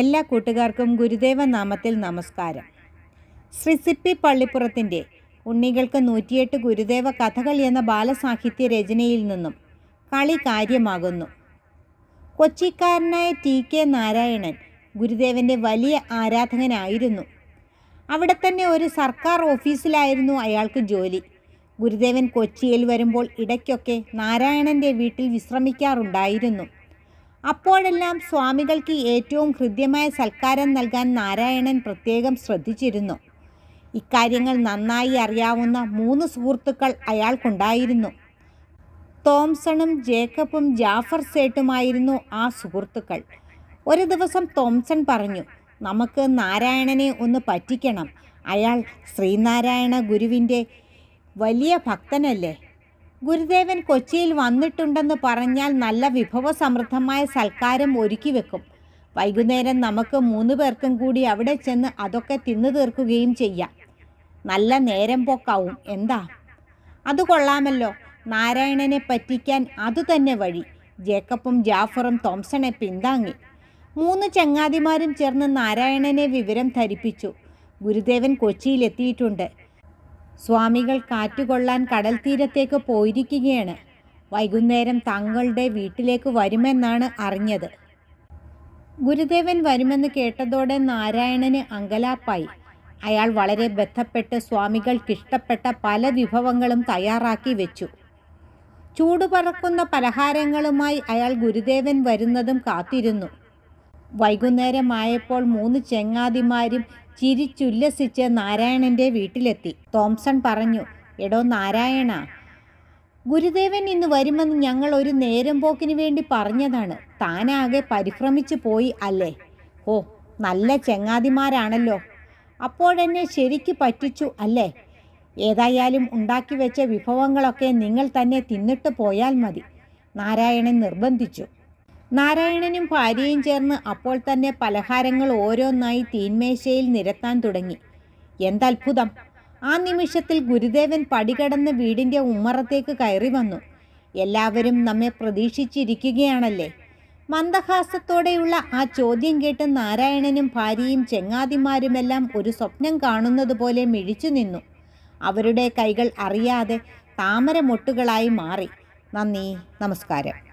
എല്ലാ കൂട്ടുകാർക്കും ഗുരുദേവ നാമത്തിൽ നമസ്കാരം. ശ്രീ സിപ്പി പള്ളിപ്പുറത്തിന്റെ ഉണ്ണികൾക്ക് നൂറ്റിയെട്ട് ഗുരുദേവ കഥകൾ എന്ന ബാലസാഹിത്യ രചനയിൽ നിന്നും കളി കാര്യമാകുന്നു. കൊച്ചിക്കാരനായ ടി കെ നാരായണൻ ഗുരുദേവന്റെ വലിയ ആരാധകനായിരുന്നു. അവിടെ തന്നെ ഒരു സർക്കാർ ഓഫീസിലായിരുന്നു അയാൾക്ക് ജോലി. ഗുരുദേവൻ കൊച്ചിയിൽ വരുമ്പോൾ ഇടയ്ക്കൊക്കെ നാരായണന്റെ വീട്ടിൽ വിശ്രമിക്കാറുണ്ടായിരുന്നു. അപ്പോഴെല്ലാം സ്വാമികൾക്ക് ഏറ്റവും ഹൃദ്യമായ സൽക്കാരം നൽകാൻ നാരായണൻ പ്രത്യേകം ശ്രദ്ധിച്ചിരുന്നു. ഇക്കാര്യങ്ങൾ നന്നായി അറിയാവുന്ന മൂന്ന് സുഹൃത്തുക്കൾ അയാൾക്കുണ്ടായിരുന്നു. തോംസണും ജേക്കബും ജാഫർ സേട്ടുമായിരുന്നു ആ സുഹൃത്തുക്കൾ. ഒരു ദിവസം തോംസൺ പറഞ്ഞു നമുക്ക് നാരായണനെ ഒന്ന് പറ്റിക്കണം. അയാൾ ശ്രീനാരായണ ഗുരുവിന്റെ വലിയ ഭക്തനല്ലേ? ഗുരുദേവൻ കൊച്ചിയിൽ വന്നിട്ടുണ്ടെന്ന് പറഞ്ഞാൽ നല്ല വിഭവസമൃദ്ധമായ സൽക്കാരം ഒരുക്കി വെക്കും. വൈകുന്നേരം നമുക്ക് മൂന്ന് പേർക്കും കൂടി അവിടെ ചെന്ന് അതൊക്കെ തിന്നു തീർക്കുകയും ചെയ്യാം. നല്ല നേരം പോക്കാവും എന്താ? അത് കൊള്ളാമല്ലോ. നാരായണനെ പറ്റിക്കാൻ അതുതന്നെ വഴി. ജേക്കപ്പും ജാഫറും തോംസണെ പിന്താങ്ങി. മൂന്ന് ചങ്ങാതിമാരും ചേർന്ന് നാരായണനെ വിവരം ധരിപ്പിച്ചു. ഗുരുദേവൻ കൊച്ചിയിലെത്തിയിട്ടുണ്ട്. സ്വാമികൾ കാറ്റുകൊള്ളാൻ കടൽ തീരത്തേക്ക് പോയിരിക്കുകയാണ്. വൈകുന്നേരം തങ്ങളുടെ വീട്ടിലേക്ക് വരുമെന്നാണ് അറിഞ്ഞത്. ഗുരുദേവൻ വരുമെന്ന് കേട്ടതോടെ നാരായണന് അങ്കലാപ്പായി. അയാൾ വളരെ ബന്ധപ്പെട്ട് സ്വാമികൾക്കിഷ്ടപ്പെട്ട പല വിഭവങ്ങളും തയ്യാറാക്കി വെച്ചു. ചൂടുപറക്കുന്ന പലഹാരങ്ങളുമായി അയാൾ ഗുരുദേവൻ വരുന്നതും കാത്തിരുന്നു. വൈകുന്നേരമായപ്പോൾ മൂന്ന് ചെങ്ങാതിമാരും ചിരിച്ചുല്ലസിച്ച് നാരായണന്റെ വീട്ടിലെത്തി. തോംസൺ പറഞ്ഞു എടോ നാരായണ ഗുരുദേവൻ ഇന്ന് വരുമെന്ന് ഞങ്ങൾ ഒരു നേരം പോക്കിന് വേണ്ടി പറഞ്ഞതാണ്. താനാകെ പരിഭ്രമിച്ചു പോയി അല്ലേ? ഓ നല്ല ചെങ്ങാതിമാരാണല്ലോ. അപ്പോഴെന്നെ ശരിക്ക് പറ്റിച്ചു അല്ലേ? ഏതായാലും ഉണ്ടാക്കി വെച്ച വിഭവങ്ങളൊക്കെ നിങ്ങൾ തന്നെ തിന്നിട്ട് പോയാൽ മതി. നാരായണൻ നിർബന്ധിച്ചു. നാരായണനും ഭാര്യയും ചേർന്ന് അപ്പോൾ തന്നെ പലഹാരങ്ങൾ ഓരോന്നായി തീന്മേശയിൽ നിരത്താൻ തുടങ്ങി. എന്തത്ഭുതം! ആ നിമിഷത്തിൽ ഗുരുദേവൻ പടികടന്ന് വീടിന്റെ ഉമ്മറത്തേക്ക് കയറി വന്നു. എല്ലാവരും നമ്മെ പ്രതീക്ഷിച്ചിരിക്കുകയാണല്ലേ? മന്ദഹാസത്തോടെയുള്ള ആ ചോദ്യം കേട്ട് നാരായണനും ഭാര്യയും ചെങ്ങാതിമാരുമെല്ലാം ഒരു സ്വപ്നം കാണുന്നത് പോലെ മിഴിച്ചു നിന്നു. അവരുടെ കൈകൾ അറിയാതെ താമരമൊട്ടുകളായി മാറി. നന്ദി നമസ്കാരം.